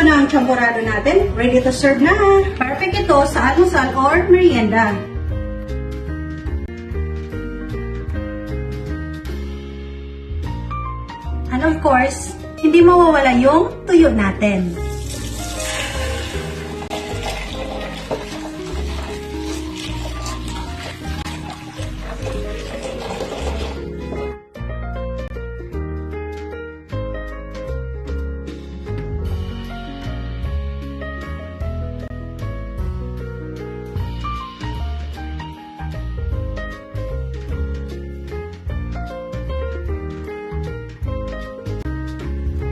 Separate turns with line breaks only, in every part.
luto na ang champorado natin. Ready to serve na. Perfect ito sa almusal or merienda. And of course, hindi mawawala yung tuyo natin.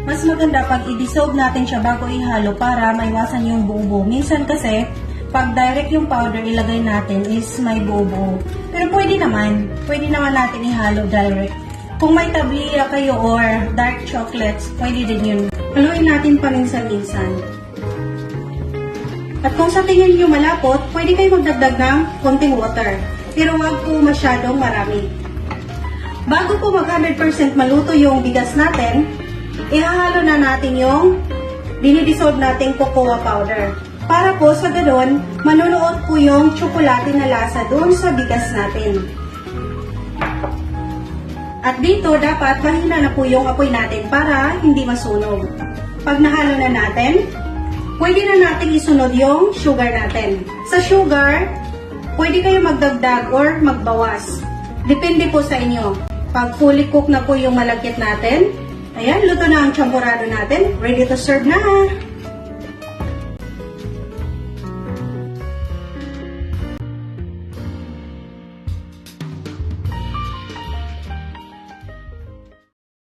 Mas maganda pag i-dissolve natin siya bago ihalo para maiwasan yung buo-buo. Minsan kasi, pag direct yung powder ilagay natin is may buo-buo. Pero pwede naman, pwede naman natin ihalo direct. Kung may tablia kayo or dark chocolates, pwede din yun. Haluin natin paminsan-minsan. At kung sa tingin niyo malapot, pwede kayo magdagdag ng konting water. Pero wag po masyadong marami. Bago po mag 100% maluto yung bigas natin, ihahalo na natin yung dinidissolve nating cocoa powder. Para po sa ganun, manunuot po yung tsokolate na lasa doon sa bigas natin. At dito, dapat mahina na po yung apoy natin para hindi masunog. Pag nahalo na natin, pwede na natin isunod yung sugar natin. Sa sugar, pwede kayo magdagdag or magbawas. Depende po sa inyo. Pag fully cook na po yung malagkit natin, ayan, luto na ang champorado natin. Ready to serve na!